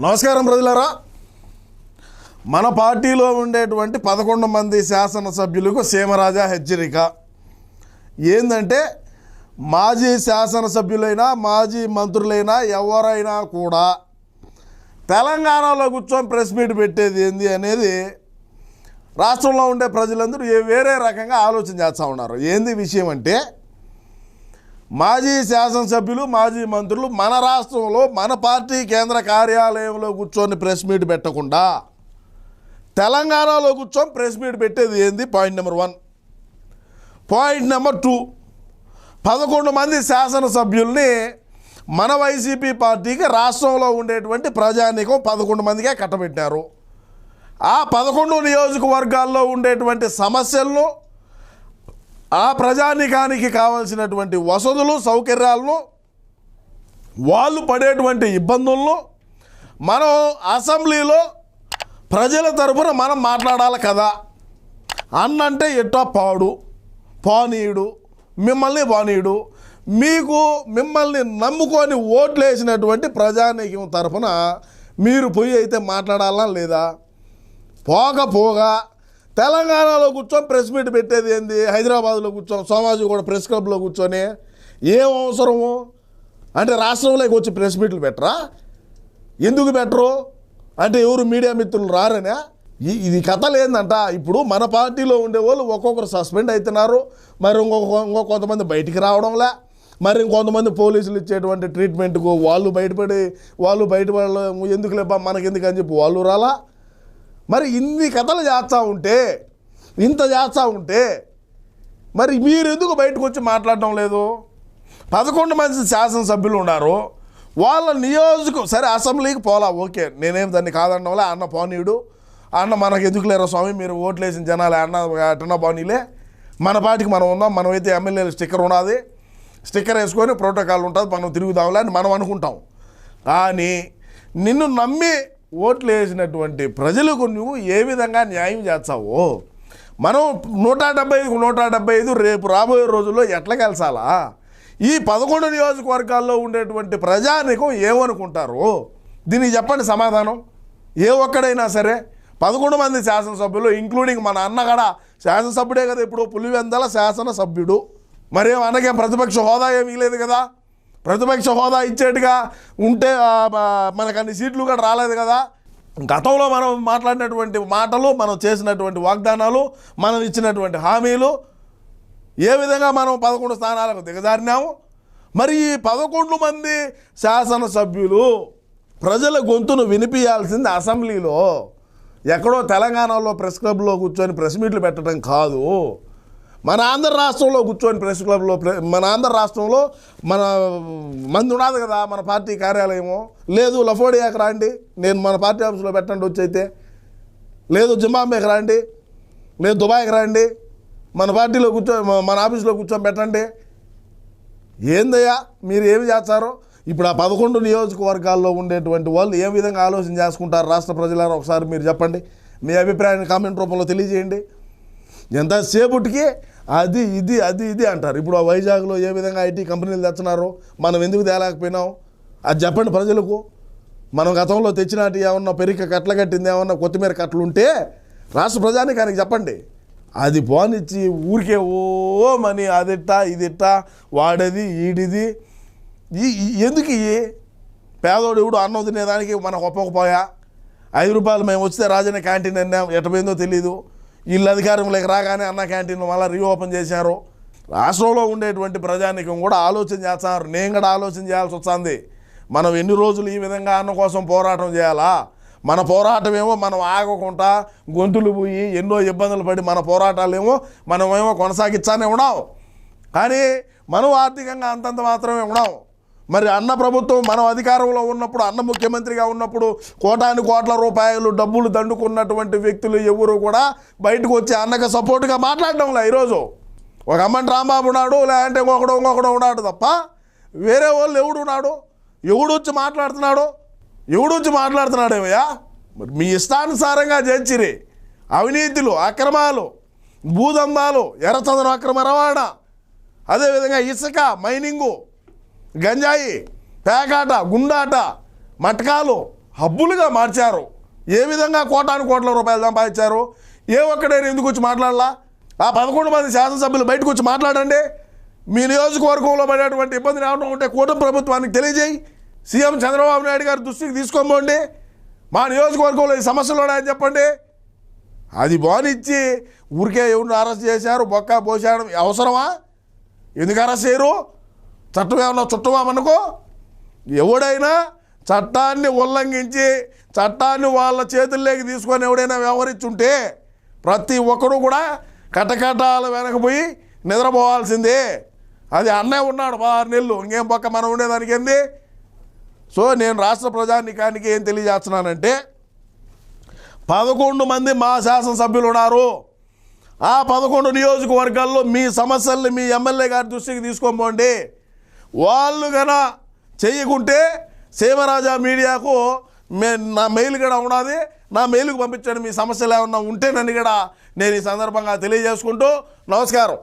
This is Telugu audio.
నమస్కారం ప్రజలారా. మన పార్టీలో ఉండేటువంటి పదకొండు మంది శాసనసభ్యులకు సీమరాజా హెచ్చరిక. ఏంటంటే మాజీ శాసనసభ్యులైనా మాజీ మంత్రులైనా ఎవరైనా కూడా తెలంగాణలో కూర్చొని ప్రెస్ మీట్ పెట్టేది ఏంది అనేది రాష్ట్రంలో ఉండే ప్రజలందరూ వేరే రకంగా ఆలోచన చేస్తూ ఉన్నారు. ఏంది విషయం అంటే మాజీ శాసనసభ్యులు మాజీ మంత్రులు మన రాష్ట్రంలో మన పార్టీ కేంద్ర కార్యాలయంలో కూర్చొని ప్రెస్ మీట్ పెట్టకుండా తెలంగాణలో కూర్చొని ప్రెస్ మీట్ పెట్టేది ఏంది? Point number one point number two పదకొండు మంది శాసనసభ్యుల్ని మన వైసీపీ పార్టీకి రాష్ట్రంలో ఉండేటువంటి ప్రజానీకం పదకొండు మందికే కట్టబెట్టారు. ఆ పదకొండు నియోజకవర్గాల్లో ఉండేటువంటి సమస్యలను ఆ ప్రజానికానికి కావాల్సినటువంటి వసతులు సౌకర్యాలను వాళ్ళు పడేటువంటి ఇబ్బందులను మనం అసెంబ్లీలో ప్రజల తరఫున మనం మాట్లాడాలి కదా. అన్నంటే ఎట్టా పాడు పానీయుడు మిమ్మల్ని పానీయుడు. మీకు మిమ్మల్ని నమ్ముకొని ఓట్లు వేసినటువంటి ప్రజానీకం తరఫున మీరు పోయి అయితే మాట్లాడాలా లేదా? పోకపోగా తెలంగాణలో కూర్చొని ప్రెస్ మీట్ పెట్టేది ఏంది? హైదరాబాద్లో కూర్చొని సోమాజీ కూడా ప్రెస్ క్లబ్లో కూర్చొని ఏం అవసరము? అంటే రాష్ట్రంలోకి వచ్చి ప్రెస్ మీట్లు పెట్టరా? ఎందుకు పెట్టరు? అంటే ఎవరు మీడియా మిత్రులు రారనే? ఈ- ఇది కథలు ఏందంట? ఇప్పుడు మన పార్టీలో ఉండే వాళ్ళు ఒక్కొక్కరు సస్పెండ్ అవుతున్నారు మరి ఇంకొక ఇంకో కొంతమంది బయటికి రావడంలే. మరి ఇంకొంతమంది పోలీసులు ఇచ్చేటువంటి ట్రీట్మెంట్కు వాళ్ళు బయటపడి వాళ్ళు బయటపడ ఎందుకు లేబా మనకెందుకు అని చెప్పి వాళ్ళు రాలా? మరి ఇన్ని కథలు చేస్తూ ఉంటే ఇంత చేస్తూ ఉంటే మరి మీరు ఎందుకు బయటకు వచ్చి మాట్లాడడం లేదు? పదకొండు మంది శాసనసభ్యులు ఉన్నారు. వాళ్ళ నియోజక సరే అసెంబ్లీకి పోలా ఓకే. నేనేం దాన్ని కాదనడంలే అన్న పోనీయుడు అన్న మనకు ఎందుకు లేరు స్వామి మీరు ఓట్లు వేసిన జనాలే అన్న అటన్న పోనీలే మన పాటికి మనం ఉందాం మనమైతే ఎమ్మెల్యేలు స్టిక్కర్ ఉన్నది. స్టిక్కర్ వేసుకొని ప్రోటోకాల్ ఉంటుంది మనం తిరుగుదాంలే అని మనం అనుకుంటాం. కానీ నిన్ను నమ్మి ఓట్లు వేసినటువంటి ప్రజలకు నువ్వు ఏ విధంగా న్యాయం చేస్తావో? మనం నూట డెబ్బై ఐదు నూట డెబ్బై ఐదు రేపు రాబోయే రోజుల్లో ఎట్లా కలిసాలా ఈ పదకొండు నియోజకవర్గాల్లో ఉండేటువంటి ప్రజానికం ఏమనుకుంటారు? దీనికి చెప్పండి సమాధానం. ఏ ఒక్కడైనా సరే పదకొండు మంది శాసనసభ్యులు ఇంక్లూడింగ్ మన అన్న కూడా శాసనసభ్యుడే కదా ఇప్పుడు పులివెందల శాసనసభ్యుడు. మరేం అన్నకేం ప్రతిపక్ష హోదా ఏమీ లేదు కదా? ప్రతిపక్ష హోదా ఇచ్చేట్టుగా ఉంటే మనకు అన్ని సీట్లు కూడా రాలేదు కదా. గతంలో మనం మాట్లాడినటువంటి మాటలు మనం చేసినటువంటి వాగ్దానాలు మనం ఇచ్చినటువంటి హామీలు ఏ విధంగా మనం పదకొండు స్థానాలకు దిగజారినాము? మరి ఈ పదకొండు మంది శాసనసభ్యులు ప్రజల గొంతును వినిపించాల్సింది అసెంబ్లీలో. ఎక్కడో తెలంగాణలో ప్రెస్ క్లబ్లో కూర్చొని ప్రెస్ మీట్లు పెట్టడం కాదు. మన ఆంధ్ర రాష్ట్రంలో కూర్చొని ప్రెస్ క్లబ్లో మన ఆంధ్ర రాష్ట్రంలో మన మంది ఉన్నది కదా మన పార్టీ కార్యాలయము. లేదు లఫోడియాకి రాండి. నేను మన పార్టీ ఆఫీస్లో పెట్టండి వచ్చైతే. లేదు జింబాంబేకి రండి. లేదు దుబాయ్కి రండి. మన పార్టీలో కూర్చో మన ఆఫీస్లో కూర్చొని పెట్టండి. ఏందయ్యా మీరు ఏమి చేస్తారో? ఇప్పుడు ఆ పదకొండు నియోజకవర్గాల్లో ఉండేటువంటి వాళ్ళు ఏ విధంగా ఆలోచన చేసుకుంటారు రాష్ట్ర ప్రజలారా? ఒకసారి మీరు చెప్పండి. మీ అభిప్రాయాన్ని కామెంట్ రూపంలో తెలియజేయండి. ఎంతసేపటికి అది ఇది అది ఇది అంటారు. ఇప్పుడు ఆ వైజాగ్లో ఏ విధంగా ఐటీ కంపెనీలు తెచ్చినారో మనం ఎందుకు తేలేకపోయినాం? అది చెప్పండి ప్రజలకు. మనం గతంలో తెచ్చినట్టు ఏమన్నా పెరిక కట్టలు కట్టింది ఏమన్నా కొత్తిమీర కట్టలు ఉంటే రాష్ట్ర ప్రజానికానికి చెప్పండి. అది పోనిచ్చి ఊరికే ఓ మని అదిట్టా ఇదిట్టా వాడేది ఈడిది. ఈ ఎందుకు ఇవి పేదోడు ఎవడు అన్నం తినేదానికి మనకు ఒప్పకపోయా ఐదు రూపాయలు మేము వస్తే రాజన్న క్యాంటీన్ అన్నాం. ఎట్టపోయిందో తెలీదు. వీళ్ళు అధికారంలోకి రాగానే అన్న క్యాంటీన్ మళ్ళీ రీఓపెన్ చేశారు. రాష్ట్రంలో ఉండేటువంటి ప్రజానికం కూడా ఆలోచన చేస్తున్నారు. నేను కూడా ఆలోచన చేయాల్సి వస్తుంది. మనం ఎన్ని రోజులు ఈ విధంగా అన్న కోసం పోరాటం చేయాలా? మన పోరాటం ఏమో మనం ఆగకుండా గొంతులు పోయి ఎన్నో ఇబ్బందులు పడి మన పోరాటాలేమో మనమేమో కొనసాగించానే ఉన్నాం. కానీ మనం ఆర్థికంగా అంతంత మాత్రమే ఉన్నాం. మరి అన్న ప్రభుత్వం మనం అధికారంలో ఉన్నప్పుడు అన్న ముఖ్యమంత్రిగా ఉన్నప్పుడు కోటాను కోట్ల రూపాయలు డబ్బులు దండుకున్నటువంటి వ్యక్తులు ఎవరు కూడా బయటకు వచ్చి అన్నకు సపోర్ట్గా మాట్లాడడంలే ఈరోజు. ఒక అమ్మని రాంబాబు ఉన్నాడు లేదంటే ఇంకొకడు ఇంకొకడు ఉన్నాడు తప్ప వేరే వాళ్ళు ఎవడు ఉన్నాడు? ఎవడు వచ్చి మాట్లాడుతున్నాడు? ఎవడు వచ్చి మాట్లాడుతున్నాడు ఏమయ్యా మరి మీ ఇష్టానుసారంగా చేర్చిరి అవినీతులు అక్రమాలు భూదందాలు ఎర్రచందనం అక్రమ రవాణా అదేవిధంగా ఇసుక మైనింగు గంజాయి పేకాట గుండాట మటకాలు హబ్బులుగా మార్చారు. ఏ విధంగా కోటాను కోట్ల రూపాయలు సంపాదించారు? ఏ ఒక్కడైనా ఎందుకు వచ్చి మాట్లాడాలా? ఆ పదకొండు మంది శాసనసభ్యులు బయటకు వచ్చి మాట్లాడండి. మీ నియోజకవర్గంలో పడేటువంటి ఇబ్బంది రావడం ఉంటే కూటమి ప్రభుత్వానికి తెలియజేయి. సీఎం చంద్రబాబు నాయుడు గారి దృష్టికి తీసుకోబోండి మా నియోజకవర్గంలో ఈ సమస్యలు ఉన్నాయని చెప్పండి. అది బానిచ్చి ఊరికే ఎవరిని అరెస్ట్ చేశారు? బొక్క పోసాడు అవసరమా? ఎందుకు అరెస్ట్ చేయరు? చట్టం ఏమన్నా చుట్టమా ఎవడైనా చట్టాన్ని ఉల్లంఘించి చట్టాన్ని వాళ్ళ చేతుల్లోకి తీసుకొని ఎవడైనా వ్యవహరించుంటే ప్రతి ఒక్కడు కూడా కటకటాలు వెనకపోయి నిద్రపోవాల్సిందే. అది అన్నయ్య ఉన్నాడు పదహారు నెలలు ఇంకేం పక్క మనం ఉండేదానికి ఏంది? సో నేను రాష్ట్ర ప్రజానికానికి ఏం తెలియజేస్తున్నానంటే పదకొండు మంది మా శాసనసభ్యులు ఉన్నారు. ఆ పదకొండు నియోజకవర్గాల్లో మీ సమస్యల్ని మీ ఎమ్మెల్యే గారి దృష్టికి తీసుకోమండి వాళ్ళు గన చేయకుంటే సేవరాజా మీడియాకు మే నా మెయిల్ కూడా ఉన్నది నా మెయిల్కి పంపించండి మీ సమస్యలు ఏమన్నా నన్ను కూడా నేను ఈ సందర్భంగా తెలియజేసుకుంటూ నమస్కారం.